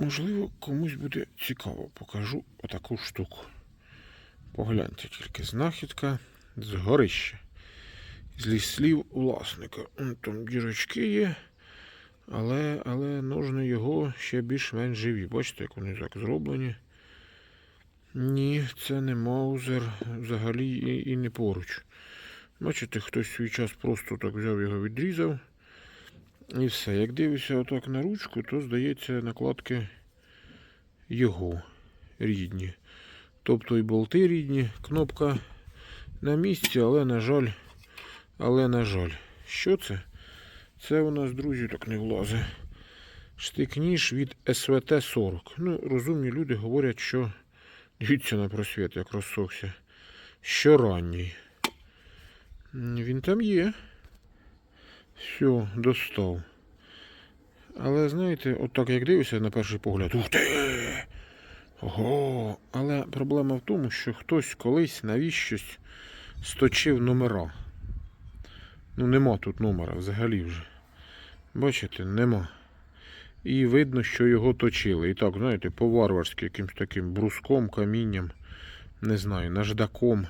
можливо, комусь буде цікаво. Покажу отаку штуку. Погляньте тільки знахідка з горища. Зі слів власника. Там дірочки є, але, але ножни його ще більш-менш живі. Бачите, як вони так зроблені. Ні, це не маузер взагалі і, і не поруч. Бачите, хтось свій час просто так взяв його відрізав. І все. Як дивишся отак на ручку, то здається накладки його рідні. Тобто і болти рідні, кнопка на місці, але на жаль, але на жаль. Що це? Це у нас, друзі, так не влазить. Штик-ніж від СВТ-40. Ну, розумні люди говорять, що дивіться на просвіт, як розсохся. Що ранній. Він там є. Все, достав. Але знаєте, от так як дивишся на перший погляд, ух ти! Ого! Але проблема в тому, що хтось колись навіщось сточив номера. Ну, нема тут номера взагалі вже. Бачите, нема. І видно, що його точили. І так, знаєте, по-варварськи якимсь таким бруском, камінням, не знаю, наждаком.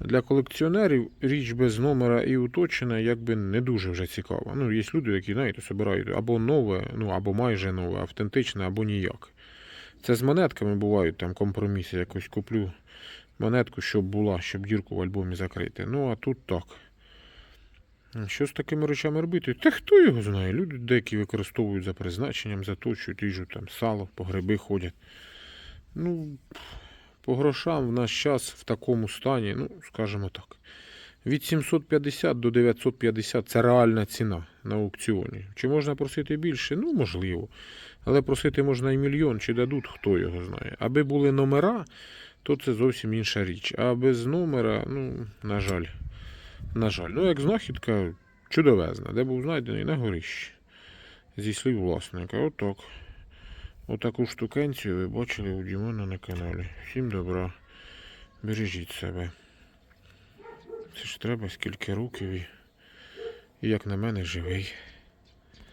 Для колекціонерів річ без номера і уточнена якби не дуже вже цікава. Ну, є люди, які, знаєте, собирають або нове, ну або майже нове, автентичне, або ніяк. Це з монетками бувають там компроміси. Якось куплю монетку, щоб була, щоб дірку в альбомі закрити. Ну, а тут так. Що з такими речами робити? Та хто його знає? Люди деякі використовують за призначенням, заточують, ріжуть там сало, по гриби ходять. Ну, по грошам в наш час в такому стані, ну, скажімо так. Від 750 до 950 це реальна ціна на аукціоні. Чи можна просити більше? Ну, можливо. Але просити можна і мільйон, чи дадуть, хто його знає. Аби були номера, то це зовсім інша річ. А без номера, ну, на жаль. На жаль. Ну, як знахідка чудовезна, де був знайдений на горищі. Зі слів власника. Отак. Отаку штукенцію ви бачили у Дімона на каналі. Всім добра. Бережіть себе. Це ж треба скільки років і, і як на мене живий.